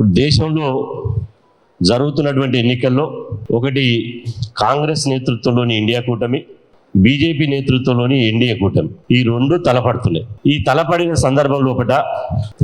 దేశంలో జరుగుతున్నటువంటి ఎన్నికల్లో ఒకటి కాంగ్రెస్ నేతృత్వంలోని ఇండియా కూటమి బీజేపీ నేతృత్వంలోని ఎన్డీఏ కూటమి. ఈ రెండు తలపడుతున్నాయి. ఈ తలపడిన సందర్భంలో ఒకట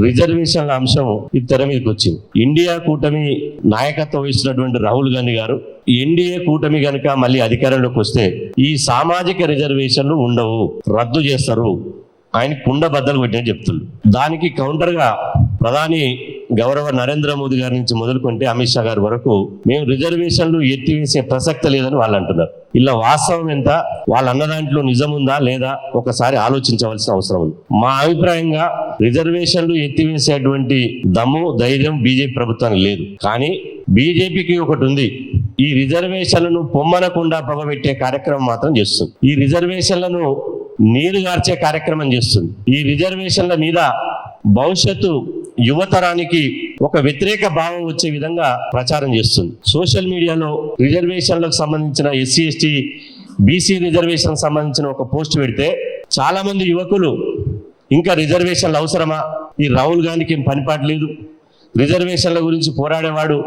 రిజర్వేషన్ల అంశం ఈ తెర మీదకి వచ్చింది. ఇండియా కూటమి నాయకత్వం వహిస్తున్నటువంటి రాహుల్ గాంధీ గారు ఎన్డీఏ కూటమి కనుక మళ్ళీ అధికారంలోకి వస్తే ఈ సామాజిక రిజర్వేషన్లు ఉండవు రద్దు చేస్తారు. ఆయన కుండ బద్దలు కొట్టినట్టు చెప్తున్నారు. దానికి కౌంటర్గా ప్రధాని గౌరవ నరేంద్ర మోదీ గారి నుంచి మొదలుకుంటే అమిత్ షా గారి వరకు మేము రిజర్వేషన్లు ఎత్తివేసే ప్రసక్తి లేదని వాళ్ళు అంటున్నారు. ఇలా వాస్తవం ఎంత? వాళ్ళ అన్న దాంట్లో నిజం ఉందా లేదా ఒకసారి ఆలోచించవలసిన అవసరం ఉంది. మా అభిప్రాయంగా రిజర్వేషన్లు ఎత్తివేసేటువంటి దమ్ము ధైర్యం బీజేపీ ప్రభుత్వానికి లేదు. కానీ బీజేపీకి ఒకటి ఉంది. ఈ రిజర్వేషన్లను పొమ్మనకుండా పొగబెట్టే కార్యక్రమం మాత్రం చేస్తుంది. ఈ రిజర్వేషన్లను నీరుగార్చే కార్యక్రమం చేస్తుంది. ఈ రిజర్వేషన్ల మీద భవిష్యత్తు యువతరానికి ఒక వ్యతిరేక భావం వచ్చే విధంగా ప్రచారం చేస్తుంది. సోషల్ మీడియాలో రిజర్వేషన్లకు సంబంధించిన ఎస్సీ ఎస్టీ బీసీ రిజర్వేషన్ సంబంధించిన ఒక పోస్ట్ పెడితే చాలా మంది యువకులు ఇంకా రిజర్వేషన్లు అవసరమా? ఈ రాహుల్ గాంధీకి ఏం పనిపాటు లేదు? రిజర్వేషన్ల గురించి పోరాడేవాడు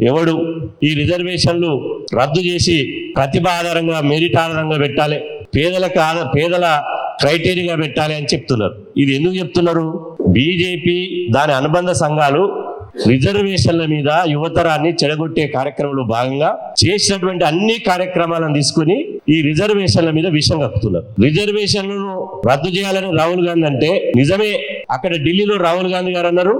ఎవడు? ఈ రిజర్వేషన్లు రద్దు చేసి ప్రతిభ ఆధారంగా మెరిట్ ఆధారంగా పెట్టాలి. పేదలకు పేదల క్రైటీరియా పెట్టాలి అని చెప్తున్నారు. ఇది ఎందుకు చెప్తున్నారు? బీజేపీ దాని అనుబంధ సంఘాలు రిజర్వేషన్ల మీద యువతరాన్ని చెడగొట్టే కార్యక్రమంలో భాగంగా చేసినటువంటి అన్ని కార్యక్రమాలను తీసుకుని ఈ రిజర్వేషన్ల మీద విషం కక్కుతున్నారు. రిజర్వేషన్లను రద్దు చేయాలని రాహుల్ గాంధీ అంటే నిజమే. అక్కడ ఢిల్లీలో రాహుల్ గాంధీ గారు అన్నారు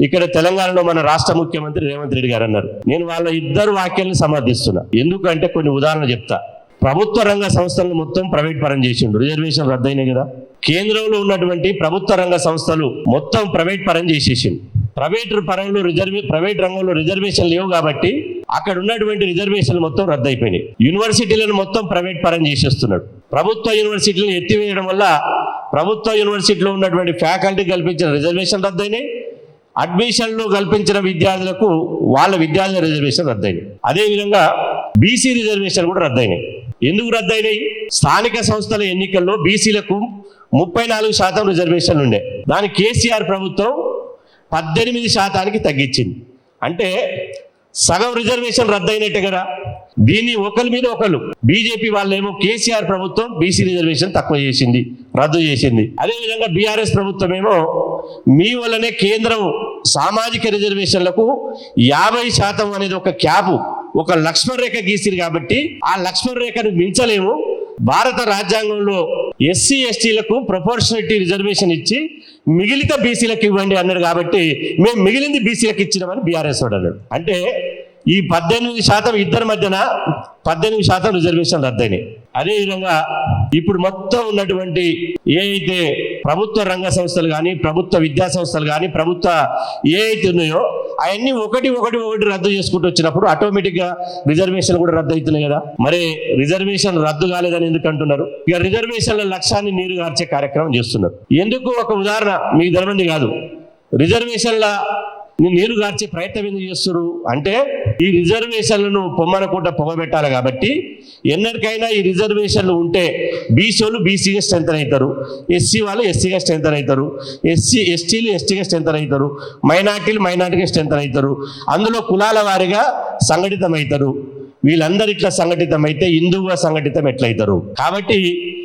ఇక్కడ తెలంగాణలో మన రాష్ట్ర ముఖ్యమంత్రి రేవంత్ రెడ్డి గారు అన్నారు. నేను వాళ్ళ ఇద్దరు వాక్యాలను సమర్థిస్తున్నా. ఎందుకంటే కొన్ని ఉదాహరణలు చెప్తా. ప్రభుత్వ రంగ సంస్థలను మొత్తం ప్రైవేట్ పరం చేసిండు. రిజర్వేషన్ రద్దయినాయి కదా. కేంద్రంలో ఉన్నటువంటి ప్రభుత్వ రంగ సంస్థలు మొత్తం ప్రైవేట్ పరం చేసేసింది. ప్రైవేట్ పరంలో రిజర్వే ప్రైవేట్ రంగంలో రిజర్వేషన్ లేవు కాబట్టి అక్కడ ఉన్నటువంటి రిజర్వేషన్లు మొత్తం రద్దయిపోయినాయి. యూనివర్సిటీలను మొత్తం ప్రైవేట్ పరం చేసేస్తున్నాడు. ప్రభుత్వ యూనివర్సిటీలను ఎత్తివేయడం వల్ల ప్రభుత్వ యూనివర్సిటీలో ఉన్నటువంటి ఫ్యాకల్టీ కల్పించిన రిజర్వేషన్ రద్దయినాయి. అడ్మిషన్లు కల్పించిన విద్యార్థులకు వాళ్ళ విద్యార్థుల రిజర్వేషన్ రద్దయినాయి. అదేవిధంగా బీసీ రిజర్వేషన్ కూడా రద్దయినాయి. ఎందుకు రద్దయినాయి? స్థానిక సంస్థల ఎన్నికల్లో బీసీలకు ముప్పై నాలుగు శాతం రిజర్వేషన్ ఉండే. దాని కేసీఆర్ ప్రభుత్వం పద్దెనిమిది శాతానికి తగ్గించింది. అంటే సగం రిజర్వేషన్ రద్దయినట్టే కదా. దీన్ని ఒకరి మీద ఒకరు బీజేపీ వాళ్ళేమో కేసీఆర్ ప్రభుత్వం బీసీ రిజర్వేషన్ తక్కువ చేసింది రద్దు చేసింది. అదేవిధంగా బీఆర్ఎస్ ప్రభుత్వం ఏమో మీ వల్లనే కేంద్రం సామాజిక రిజర్వేషన్లకు యాభై శాతం అనేది ఒక క్యాపు ఒక లక్ష్మణ రేఖ గీసింది కాబట్టి ఆ లక్ష్మణ రేఖను మించలేము. భారత రాజ్యాంగంలో ఎస్సీ ఎస్టీలకు ప్రపోర్షనలిటీ రిజర్వేషన్ ఇచ్చి మిగిలిత బీసీలకు ఇవ్వండి అన్నాడు కాబట్టి మేము మిగిలింది బీసీలకు ఇచ్చినామని బీఆర్ఎస్ వాడు అన్నాడు అంటే ఈ పద్దెనిమిది శాతం ఇద్దరి మధ్యన పద్దెనిమిది శాతం రిజర్వేషన్ రద్దయినాయి. అదేవిధంగా ఇప్పుడు మొత్తం ఉన్నటువంటి ఏ అయితే ప్రభుత్వ రంగ సంస్థలు కానీ ప్రభుత్వ విద్యా సంస్థలు కానీ ప్రభుత్వ ఏ అయితే ఉన్నాయో అవన్నీ ఒకటి ఒకటి ఒకటి రద్దు చేసుకుంటూ వచ్చినప్పుడు ఆటోమేటిక్గా రిజర్వేషన్ కూడా రద్దు అవుతున్నాయి కదా. మరి రిజర్వేషన్ రద్దు కాలేదని ఎందుకు అంటున్నారు? ఇక రిజర్వేషన్ల లక్ష్యాన్ని నీరు గార్చే కార్యక్రమం చేస్తున్నారు. ఎందుకు? ఒక ఉదాహరణ మీకు తెలమంది కాదు. రిజర్వేషన్ల నీరు గార్చే ప్రయత్నం ఎందుకు చేస్తారు అంటే ఈ రిజర్వేషన్లను పొమ్మనకుండా పొగబెట్టాలి కాబట్టి ఎన్నరికైనా ఈ రిజర్వేషన్లు ఉంటే బీసీ వాళ్ళు బీసీగా స్ట్రెంత్ అవుతారు. ఎస్సీ వాళ్ళు ఎస్సీగా స్ట్రెంత్ అవుతారు. ఎస్సీ ఎస్టీలు ఎస్టీగా స్ట్రెంత్ అవుతారు. మైనార్టీలు మైనార్టీగా స్ట్రెంత్ అవుతారు. అందులో కులాల వారిగా సంఘటితం అవుతారు వీళ్ళందరూ ఇట్లా సంఘటితం అయితే హిందువుగా సంఘటితం ఎట్లయితారు? కాబట్టి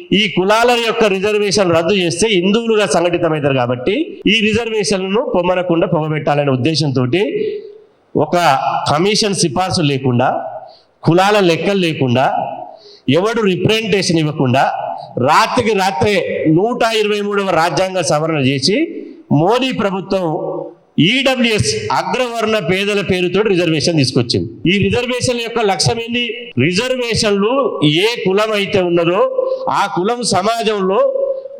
ఈ కులాల యొక్క రిజర్వేషన్ రద్దు చేస్తే హిందువులుగా సంఘటితమవుతారు కాబట్టి ఈ రిజర్వేషన్లను పొమ్మనకుండా పొగబెట్టాలనే ఉద్దేశంతో ఒక కమిషన్ సిఫార్సు లేకుండా కులాల లెక్కలు లేకుండా ఎవడు రిప్రజెంటేషన్ ఇవ్వకుండా రాత్రికి రాత్రే నూట ఇరవై మూడవ రాజ్యాంగ సవరణ చేసి మోదీ ప్రభుత్వం ఈడబ్ల్యూఎస్ అగ్రవర్ణ పేదల పేరుతో రిజర్వేషన్ తీసుకొచ్చింది. ఈ రిజర్వేషన్ యొక్క లక్ష్యం ఏంది? రిజర్వేషన్లు ఏ కులం అయితే ఉన్నదో ఆ కులం సమాజంలో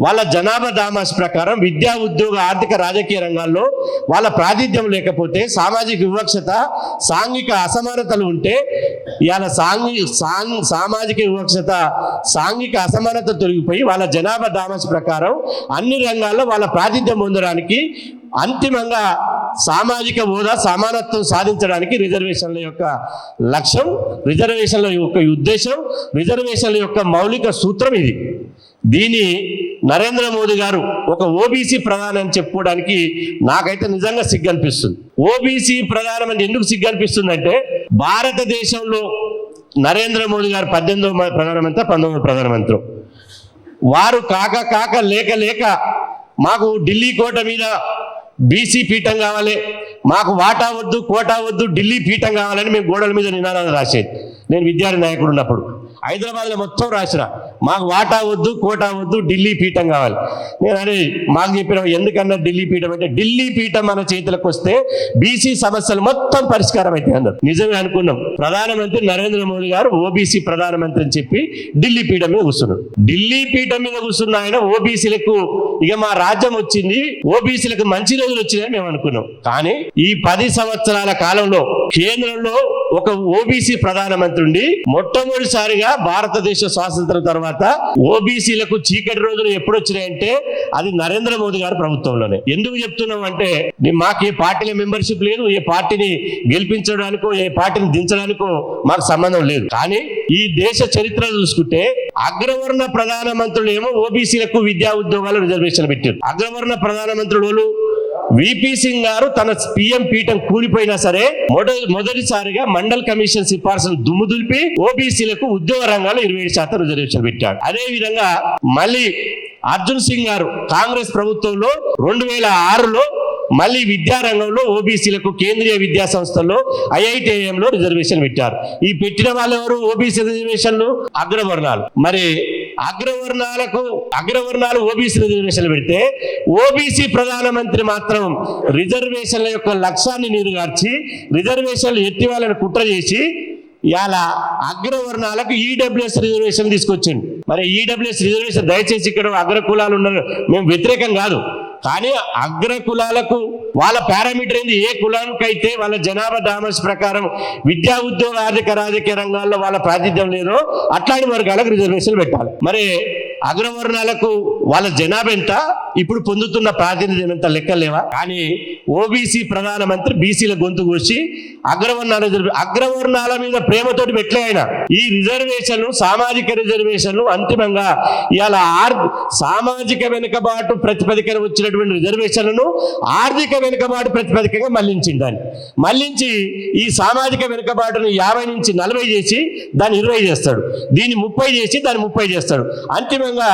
వాళ్ళ జనాభా దామాస్ ప్రకారం విద్యా ఉద్యోగ ఆర్థిక రాజకీయ రంగాల్లో వాళ్ళ ప్రాతిథ్యం లేకపోతే సామాజిక వివక్షత సాంఘిక అసమానతలు ఉంటే ఇవాళ సాంఘి సామాజిక వివక్షత సాంఘిక అసమానత తొలగిపోయి వాళ్ళ జనాభా దామాస్ ప్రకారం అన్ని రంగాల్లో వాళ్ళ ప్రాతిథ్యం పొందడానికి అంతిమంగా సామాజిక హోదా సమానత్వం సాధించడానికి రిజర్వేషన్ల యొక్క లక్ష్యం రిజర్వేషన్ల యొక్క ఉద్దేశం రిజర్వేషన్ల యొక్క మౌలిక సూత్రం ఇది. దీని నరేంద్ర మోదీ గారు ఒక ఓబీసీ ప్రధాని అని చెప్పుకోవడానికి నాకైతే నిజంగా సిగ్గు అనిపిస్తుంది ఓబీసీ ప్రధానం అని ఎందుకు సిగ్గు అంటే భారతదేశంలో నరేంద్ర మోదీ గారు పద్దెనిమిదవ ప్రధానమంత్రి పంతొమ్మిదవ ప్రధానమంత్రి వారు కాక కాక లేక లేక మాకు ఢిల్లీ కోట మీద బీసీ పీఠం కావాలి. మాకు వాటా వద్దు కోటా వద్దు ఢిల్లీ పీఠం కావాలని మేము గోడల మీద నినాదాలు రాసేది. నేను విద్యార్థి నాయకుడు ఉన్నప్పుడు. హైదరాబాద్లో మొత్తం రాసిన మాకు వాటా వద్దు కోటా వద్దు ఢిల్లీ పీఠం కావాలి. నేను అని మాకు చెప్పిన ఎందుకన్నా ఢిల్లీ పీఠం అంటే ఢిల్లీ పీఠం మన చేతులకు వస్తే బీసీ సమస్యలు మొత్తం పరిష్కారం అయితే అన్నారు. నిజమే అనుకున్నాం. ప్రధానమంత్రి నరేంద్ర మోదీ గారు ఓబీసీ ప్రధానమంత్రి అని చెప్పి ఢిల్లీ పీఠం మీద కూర్చున్నాడు ఢిల్లీ పీఠం మీద కూర్చున్న ఆయన ఓబీసీలకు ఇక మా రాజ్యం వచ్చింది ఓబీసీలకు మంచి రోజులు వచ్చినాయని మేము అనుకున్నాం. కానీ ఈ పది సంవత్సరాల కాలంలో కేంద్రంలో ఒక ఓబీసీ ప్రధానమంత్రి ఉండి మొట్టమొదటిసారిగా భారతదేశ స్వాతంత్రం తర్వాత ఓబీసీలకు చీకటి రోజులు ఎప్పుడు వచ్చినాయంటే అది నరేంద్ర మోదీ గారు ప్రభుత్వంలోనే. ఎందుకు చెప్తున్నాం అంటే మాకు ఏ పార్టీల మెంబర్షిప్ లేదు ఏ పార్టీని గెలిపించడానికో ఏ పార్టీని దించడానికో మాకు సంబంధం లేదు. కానీ ఈ దేశ చరిత్ర చూసుకుంటే అగ్రవర్ణ ప్రధానమంత్రులు ఏమో ఓబీసీలకు విద్యా ఉద్యోగాలు రిజర్వేషన్ పెట్టారు. అగ్రవర్ణ ప్రధానమంత్రులు వాళ్ళు విపి సింగ్ గారు తన పిఎం పీఠం కూలిపోయినా సరే మొద మొదటిసారిగా మండల్ కమిషన్ సిఫార్సును దుమ్ము దులిపి ఓబీసీలకు ఉద్యోగ రంగాల్లో ఇరవై ఏడు శాతం రిజర్వేషన్ పెట్టాడు అదే విధంగా మళ్ళీ అర్జున్ సింగ్ గారు కాంగ్రెస్ ప్రభుత్వంలో రెండు వేల ఆరులో మళ్ళీ విద్యారంగంలో ఓబీసీలకు కేంద్రీయ విద్యా సంస్థల్లో ఐఐటిఐఎంలో రిజర్వేషన్ పెట్టారు. ఈ పెట్టిన వాళ్ళు ఎవరు ఓబీసీ రిజర్వేషన్లు? అగ్రవర్ణాలు. మరి అగ్రవర్ణాలకు అగ్రవర్ణాలు ఓబీసీ రిజర్వేషన్లు పెడితే ఓబీసీ ప్రధానమంత్రి మాత్రం రిజర్వేషన్ల యొక్క లక్ష్యాన్ని నీరుగార్చి రిజర్వేషన్లు ఎత్తి వాళ్ళని కుట్ర చేసి ఇలా అగ్రవర్ణాలకు ఈడబ్ల్యూఎస్ రిజర్వేషన్ తీసుకొచ్చింది మరి ఈడబ్ల్యూఎస్ రిజర్వేషన్ దయచేసి ఇక్కడ అగ్ర కులాలు ఉన్నారు మేము వ్యతిరేకం కాదు. కానీ అగ్ర కులాలకు వాళ్ళ పారామీటర్ ఏంది? ఏ కులానికైతే వాళ్ళ జనాభా డామర్స్ ప్రకారం విద్యా ఉద్యోగ ఆర్థిక రాజకీయ రంగాల్లో వాళ్ళ ప్రాతిధ్యం లేదో అట్లాంటి వర్గాలకు రిజర్వేషన్ పెట్టాలి. మరి అగ్రవర్ణాలకు వాళ్ళ జనాభా ఎంత? ఇప్పుడు పొందుతున్న ప్రాతినిధ్యం ఎంత లెక్కలేవా కానీ ఓబీసీ ప్రధానమంత్రి బీసీల గొంతు కూర్చి అగ్రవర్ణాల అగ్రవర్ణాల మీద ప్రేమతోటి పెట్టలే ఆయన. ఈ రిజర్వేషన్లు సామాజిక రిజర్వేషన్లు అంతిమంగా ఇలా ఆర్ సామాజిక వెనుకబాటు ప్రతిపదికన వచ్చినటువంటి రిజర్వేషన్లను ఆర్థిక వెనుకబాటు ప్రతిపదికగా మళ్ళించింది దాన్ని మళ్ళించి ఈ సామాజిక వెనుకబాటును యాభై నుంచి నలభై చేసి దాన్ని ఇరవై చేస్తాడు. దీన్ని ముప్పై చేసి దాన్ని ముప్పై చేస్తాడు. అంతిమంగా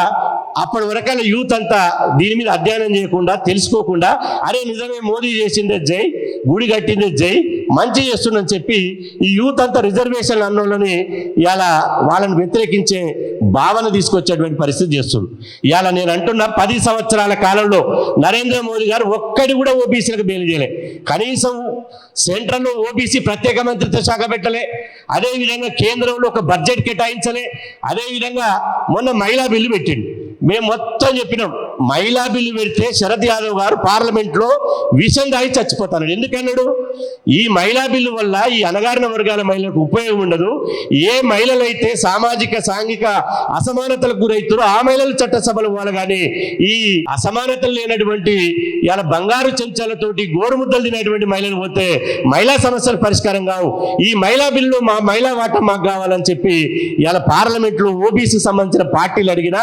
అప్పటి వరకల్లా యూత్ అంతా దీని మీద అధ్యయనం చేయకుండా తెలుసుకోకుండా అరే నిజమే మోదీ చేసిందే జై గుడి కట్టిందే జై మంచి చేస్తుందని చెప్పి ఈ యూత్ అంతా రిజర్వేషన్ అన్నోళ్ళని ఇలా వాళ్ళని వ్యతిరేకించే భావన తీసుకొచ్చేటువంటి పరిస్థితి చేస్తుంది. ఇవాళ నేను అంటున్న పది సంవత్సరాల కాలంలో నరేంద్ర మోదీ గారు ఒక్కడి కూడా ఓబీసీలకు బేలు చేయలే. కనీసం సెంట్రల్లో ఓబీసీ ప్రత్యేక మంత్రిత్వ శాఖ పెట్టలే. అదేవిధంగా కేంద్రంలో ఒక బడ్జెట్ కేటాయించలే. అదేవిధంగా మొన్న మహిళా బిల్లు పెట్టిండు. మేము మొత్తం చెప్పినాం. మహిళా బిల్లు పెడితే శరద్ యాదవ్ గారు పార్లమెంట్లో విషం దాగి చచ్చిపోతాను ఎందుకన్నాడు? ఈ మహిళా బిల్లు వల్ల ఈ అణగారిన వర్గాల మహిళలకు ఉపయోగం ఉండదు. ఏ మహిళలైతే సామాజిక సాంఘిక అసమానతలకు గురవుతారో ఆ మహిళలు చట్టసభలు పోవాలి కానీ ఈ అసమానతలు లేనటువంటి ఇలా బంగారు చెంచాలతోటి గోరుముద్దలు తినేటువంటి మహిళలు పోతే మహిళా సమస్యలు పరిష్కారం కావు. ఈ మహిళా బిల్లు మా మహిళా వాటా మాకు కావాలని చెప్పి ఇలా పార్లమెంట్లో ఓబీసీ సంబంధించిన పార్టీలు అడిగినా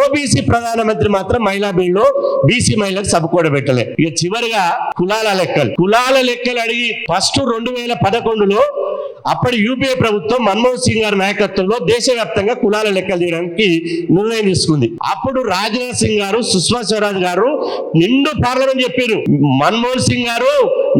ఓబీసీ ప్రధానమంత్రి మాత్రం మహిళా బిల్లు బీసీ మహిళలకు సభ కూడా పెట్టలే. ఇక చివరిగా కులాల లెక్కలు. కులాల లెక్కలు అడిగి ఫస్ట్ రెండు వేల పదకొండులో అప్పటి యూపీఏ ప్రభుత్వం మన్మోహన్ సింగ్ గారి నాయకత్వంలో దేశవ్యాప్తంగా కులాల లెక్కలు తీయడానికి నిర్ణయం తీసుకుంది. అప్పుడు రాజ్నాథ్ సింగ్ గారు సుష్మా స్వరాజ్ గారు నిండు పార్లమెంట్ చెప్పారు మన్మోహన్ సింగ్ గారు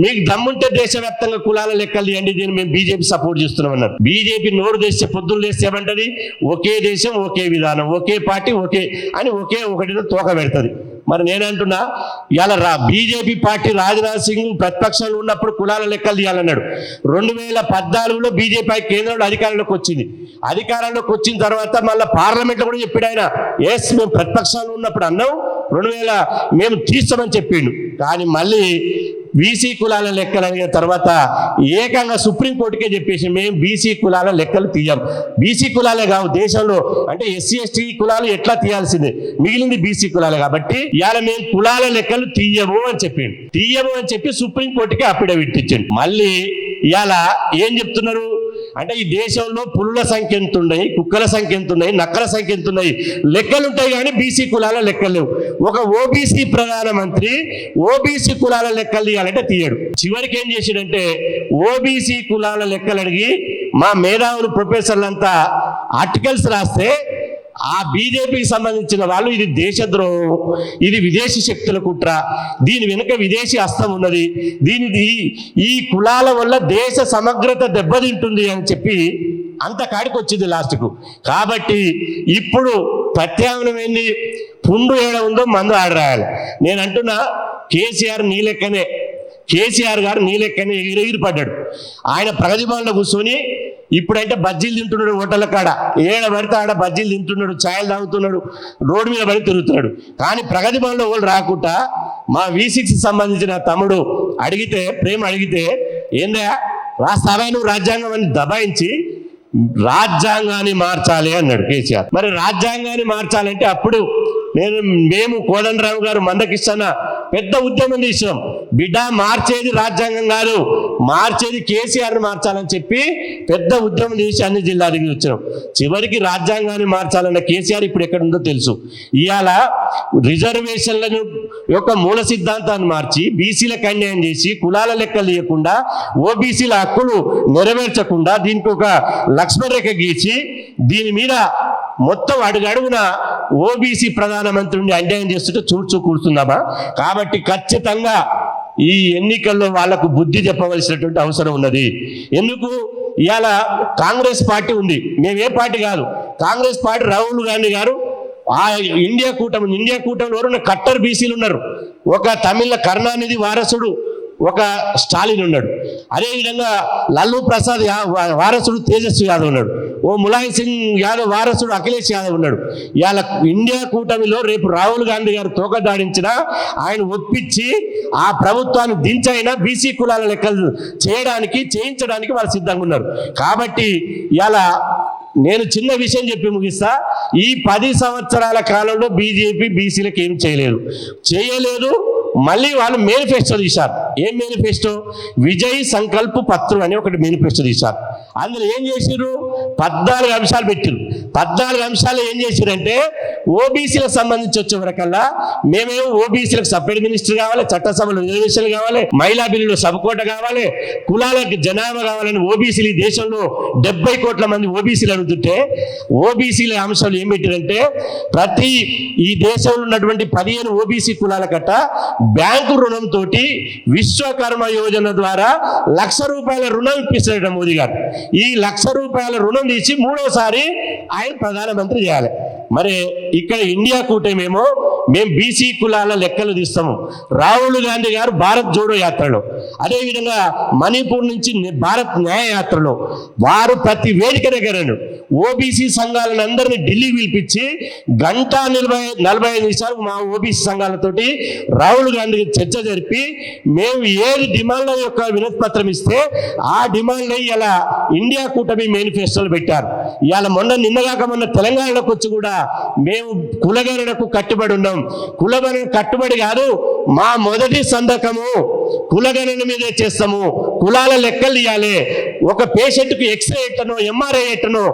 మీకు దమ్ముంటే దేశవ్యాప్తంగా కులాల లెక్కలు తీయండి దీన్ని మేము బీజేపీ సపోర్ట్ చేస్తున్నాం అన్నారు బీజేపీ నోరు తెస్తే పొద్దులు తెస్తే ఏమంటది? ఒకే దేశం ఒకే విధానం ఒకే పార్టీ ఒకే అని ఒకే ఒకటిలో తోక పెడుతుంది. మరి నేనంటున్నా ఇవాళ రా బీజేపీ పార్టీ రాజ్నాథ్ సింగ్ ప్రతిపక్షంలో ఉన్నప్పుడు కులాల లెక్కలు తీయాలన్నాడు. రెండు వేల పద్నాలుగులో బీజేపీ కేంద్రంలో అధికారంలోకి వచ్చింది. అధికారంలోకి వచ్చిన తర్వాత మళ్ళీ పార్లమెంట్లో కూడా చెప్పాడు ఆయన. ఎస్ మేము ప్రతిపక్షంలో ఉన్నప్పుడు అన్నాం. రెండు వేల మేము తీస్తామని చెప్పిండు. కానీ మళ్ళీ బీసీ కులాల లెక్కలు అడిగిన తర్వాత ఏకంగా సుప్రీంకోర్టుకే చెప్పేసి మేము బీసీ కులాల లెక్కలు తీయం. బీసీ కులాలే కావు దేశంలో అంటే ఎస్సీ ఎస్టీ కులాలు ఎట్లా తీయాల్సిందే? మిగిలింది బీసీ కులాలే కాబట్టి ఇవాళ మేము కులాల లెక్కలు తీయము అని చెప్పిండు. తీయము అని చెప్పి సుప్రీంకోర్టుకి అఫిడవిట్ ఇచ్చిండు. మళ్ళీ ఇవాళ ఏం చెప్తున్నారు? అంటే ఈ దేశంలో పులుల సంఖ్య ఎంత ఉన్నాయి కుక్కల సంఖ్య ఎంత ఉన్నాయి నక్కల సంఖ్య ఎంత ఉన్నాయి లెక్కలు ఉంటాయి కానీ బీసీ కులాల లెక్కలు లేవు. ఒక ఓబీసీ ప్రధానమంత్రి ఓబీసీ కులాల లెక్కలు తీయాలంటే తీయడు. చివరికి ఏం చేసాడంటే ఓబీసీ కులాల లెక్కలు అడిగి మా మేధావులు ప్రొఫెసర్లంతా ఆర్టికల్స్ రాస్తే ఆ బీజేపీకి సంబంధించిన వాళ్ళు ఇది దేశద్రోహం ఇది విదేశీ శక్తుల కుట్ర దీని వెనుక విదేశీ హస్తం ఉన్నది దీని ఈ- కులాల వల్ల దేశ సమగ్రత దెబ్బతింటుంది అని చెప్పి అంత కాడికి వచ్చింది లాస్ట్కు. కాబట్టి ఇప్పుడు ప్రత్యామ్నాయం ఏంది? పుండు ఏడ ఉందో మందు ఆడరాయాలి నేను అంటున్నా కేసీఆర్ నీ లెక్కనే కేసీఆర్ గారు నీ లెక్కనే పడ్డాడు. ఆయన ప్రగతి భవన్లో కూర్చొని ఇప్పుడంటే బజ్జీలు తింటున్నాడు హోటళ్ళ కాడ. ఏడ పడితే ఆడ బజ్జీలు తింటున్నాడు ఛాయలు తాగుతున్నాడు రోడ్డు మీద పడి తిరుగుతున్నాడు. కానీ ప్రగతి భవన్లో వాళ్ళు రాకుండా మా విసిక్స్ సంబంధించిన తమ్ముడు అడిగితే ప్రేమ అడిగితే ఏందా రాస్తావా నువ్వు రాజ్యాంగం అని దబాయించి రాజ్యాంగాన్ని మార్చాలి అన్నాడు కేసీఆర్. మరి రాజ్యాంగాన్ని మార్చాలంటే అప్పుడు నేను మేము కోదండరావు గారు మందకిస్తాన పెద్ద ఉద్యమం చేసినాం. బిడ్డ మార్చేది రాజ్యాంగం కాదు. మార్చేది కేసీఆర్ని మార్చాలని చెప్పి పెద్ద ఉద్యమం చేసి అన్ని జిల్లాలకి వచ్చినాం. చివరికి రాజ్యాంగాన్ని మార్చాలన్న కేసీఆర్ ఇప్పుడు ఎక్కడ ఉందో తెలుసు. ఇవాళ రిజర్వేషన్లను యొక్క మూల సిద్ధాంతాన్ని మార్చి బీసీలకు అన్యాయం చేసి కులాల లెక్కలు ఇవ్వకుండా ఓబీసీల హక్కులు నెరవేర్చకుండా దీనికి ఒక లక్ష్మణరేఖ గీసి దీని మీద మొత్తం అడుగడుగున ఓబీసీ ప్రధానమంత్రిని అన్యాయం చేస్తుంటే చూడ్చూ కూర్చున్నామా? కాబట్టి ఖచ్చితంగా ఈ ఎన్నికల్లో వాళ్ళకు బుద్ధి చెప్పవలసినటువంటి అవసరం ఉన్నది. ఎందుకు? ఇవాళ కాంగ్రెస్ పార్టీ ఉంది. మేము ఏ పార్టీ కాదు. కాంగ్రెస్ పార్టీ రాహుల్ గాంధీ గారు ఆ ఇండియా కూటమి ఇండియా కూటమిలో ఉన్న కట్టర్ బీసీలు ఉన్నారు. ఒక తమిళ కరుణానిధి వారసుడు ఒక స్టాలిన్ ఉన్నాడు. అదేవిధంగా లల్లు ప్రసాద్ యా- వారసుడు తేజస్వి యాదవ్ ఉన్నాడు. ఓ ములాయం సింగ్ యాదవ్ వారసుడు అఖిలేష్ యాదవ్ ఉన్నాడు. ఇవాళ ఇండియా కూటమిలో రేపు రాహుల్ గాంధీ గారు తోకదాడించిన ఆయన ఒప్పించి ఆ ప్రభుత్వాన్ని దించైనా బీసీ కులాల లెక్కలు చేయడానికి చేయించడానికి వాళ్ళు సిద్ధంగా ఉన్నారు. కాబట్టి ఇవాళ నేను చిన్న విషయం చెప్పి ముగిస్తా. ఈ పది సంవత్సరాల కాలంలో బీజేపీ బీసీలకు ఏం చేయలేదు. చేయలేదు. మళ్ళీ వాళ్ళు మేనిఫెస్టో తీశారు. ఏం మేనిఫెస్టో? విజయ్ సంకల్ప పత్రం అని ఒకటి మేనిఫెస్టో తీశారు. అందులో ఏం చేశారు పద్నాలుగు అంశాలు పెట్టారు పద్నాలుగు అంశాలు ఏం చేశారంటే ఓబీసీలకు సంబంధించి వచ్చే వరకల్లా మేమేమో ఓబీసీలకు సపరేట్ మినిస్టర్ కావాలి చట్టసభలు రిజర్వేషన్లు కావాలి మహిళా బిల్లులు సబకోట కావాలి కులాలకు జనాభా కావాలని ఓబీసీలు ఈ దేశంలో డెబ్బై కోట్ల మంది ఓబీసీలు అడుగుతుంటే ఓబీసీల అంశాలు ఏం పెట్టారంటే ప్రతి ఈ దేశంలో ఉన్నటువంటి పదిహేను ఓబీసీ కులాల కట్ట బ్యాంకు రుణంతో విశ్వకర్మ యోజన ద్వారా లక్ష రూపాయల రుణం ఇప్పిస్తారట మోదీ గారు. ఈ లక్ష రూపాయల రుణం తీసి మూడోసారి ఆయన ప్రధానమంత్రి చేయాలి. మరి ఇక్కడ ఇండియా కూటమేమో మేము బీసీ కులాల లెక్కలు తీస్తాము. రాహుల్ గాంధీ గారు భారత్ జోడో యాత్రలో. అదేవిధంగా మణిపూర్ నుంచి భారత్ న్యాయ యాత్రలో వారు ప్రతి వేదిక దగ్గరను ఓబీసీ సంఘాలను అందరినీ ఢిల్లీ పిలిపించి గంట నలభై నలభై ఐదు నిమిషాలు మా ఓబీసీ సంఘాలతోటి రాహుల్ గాంధీ చర్చ జరిపి మేము ఏది డిమాండ్ల యొక్క వినతి పత్రం ఇస్తే ఆ డిమాండ్లు ఇలా ఇండియా కూటమి మేనిఫెస్టోలు పెట్టారు. ఇవాళ మొన్న నిన్నగాక మొన్న తెలంగాణలోకి వచ్చి కూడా మేము కులగణనకు కట్టుబడి ఉన్నాం. కులగణన కట్టుబడి కాదు మా మొదటి సంతకము కులగణన మీదే చేస్తాము. కులాల లెక్కలు ఇవ్వాలి ఒక పేషెంట్కి ఎక్స్రే ఎట్టనో ఎంఆర్ఐ ఎట్టనో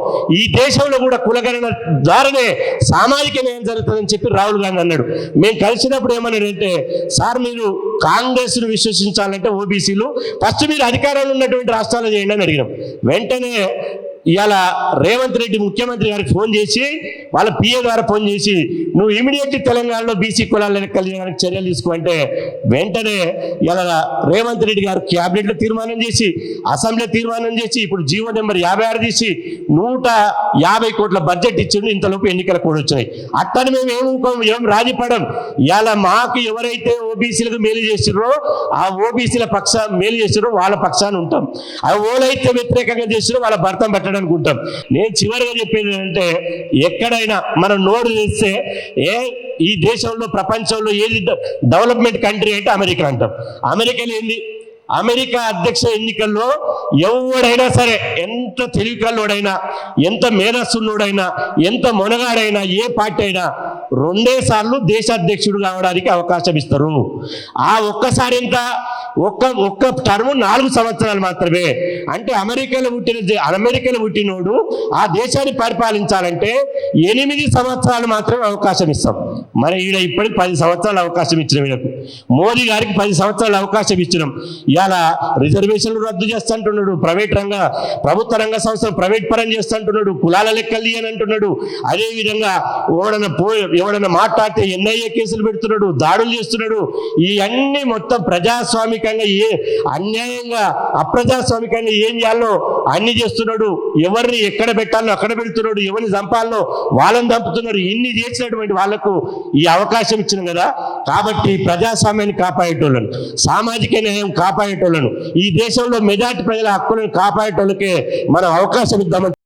ఈ దేశంలో కూడా కులగణన ద్వారానే సామాజిక న్యాయం జరుగుతుందని చెప్పి రాహుల్ గాంధీ అన్నాడు. మేము కలిసినప్పుడు ఏమన్నాడంటే సార్ మీరు కాంగ్రెస్ను విశ్వసించాలంటే ఓబీసీలు ఫస్ట్ మీరు అధికారంలో ఉన్నటువంటి రాష్ట్రాలు చేయండి అని అడిగినాం. వెంటనే ఇవాళ రేవంత్ రెడ్డి ముఖ్యమంత్రి గారికి ఫోన్ చేసి వాళ్ళ పిఏ ద్వారా ఫోన్ చేసి నువ్వు ఇమీడియట్లీ తెలంగాణలో బీసీ కులాల లెక్కలు చర్యలు తీసుకుంటే వెంటనే ఇలా రేవంత్ రెడ్డి గారు క్యాబినెట్లో తీర్మానం చేసి అసెంబ్లీ తీర్మానం చేసి ఇప్పుడు జీవో నెంబర్ యాభై ఆరు తీసి నూట యాభై కోట్ల బడ్జెట్ ఇచ్చిండు ఇంతలోపు ఎన్నికలు కూడా వచ్చినాయి. అట్టని మేము ఏమనుకోం ఏం రాజీపడం? ఇవాళ మాకు ఎవరైతే ఓబీసీలకు మేలు చేసిరో ఆ ఓబీసీల పక్ష మేలు చేసిరో వాళ్ళ పక్షాన ఉంటాం. ఆ ఓలైతే వ్యతిరేకంగా చేసిరో వాళ్ళ భర్తం పెట్టడానికి అనుకుంటాం నేను చివరిగా చెప్పేది ఏంటంటే ఎక్కడైనా మనం నోరు తెస్తే ఏ ఈ దేశంలో ప్రపంచంలో ఏది డెవలప్మెంట్ కంట్రీ అంటే అమెరికా అంటాం. అమెరికాలో ఏంది? అమెరికా అధ్యక్ష ఎన్నికల్లో ఎవడైనా సరే ఎంత తెలివికల్లోడైనా ఎంత మేధస్సున్నోడైనా ఎంత మొనగాడైనా ఏ పార్టీ అయినా రెండే సార్లు కావడానికి అవకాశం ఇస్తారు. ఆ ఒక్కసారి ఎంత? ఒక్క ఒక్క టర్మ్ నాలుగు సంవత్సరాలు మాత్రమే. అంటే అమెరికాలో పుట్టిన అమెరికాలో పుట్టినోడు ఆ దేశాన్ని పరిపాలించాలంటే ఎనిమిది సంవత్సరాలు మాత్రమే అవకాశం ఇస్తాం. మరి ఈడ ఇప్పటికి పది సంవత్సరాలు అవకాశం ఇచ్చిన వీళ్ళకు మోదీ గారికి పది సంవత్సరాలు అవకాశం ఇచ్చినాం. ఇవాళ రిజర్వేషన్లు రద్దు చేస్తుంటున్నాడు. ప్రైవేట్ రంగ ప్రభుత్వ రంగ సంస్థలు ప్రైవేట్ పరం చేస్తుంటున్నాడు. కులాల లెక్కలు అని అంటున్నాడు అదేవిధంగా ఓడన పో ఎవడన్నా మాట్లాడితే ఎన్ఐఏ కేసులు పెడుతున్నాడు దాడులు చేస్తున్నాడు ఇవన్నీ మొత్తం ప్రజాస్వామికంగా ఏ అన్యాయంగా అప్రజాస్వామికంగా ఏం చేయాలో అన్ని చేస్తున్నాడు. ఎవరిని ఎక్కడ పెట్టాలో అక్కడ పెడుతున్నాడు ఎవరిని చంపాలో వాళ్ళని చంపుతున్నాడు. ఇన్ని చేసినటువంటి వాళ్ళకు ఈ అవకాశం ఇచ్చిన కదా. కాబట్టి ప్రజాస్వామ్యాన్ని కాపాడేటోళ్ళను సామాజిక న్యాయం కాపాడేటోళ్ళను ఈ దేశంలో మెజార్టీ ప్రజల హక్కులను కాపాడేటోళ్ళకే మనం అవకాశం ఇద్దామని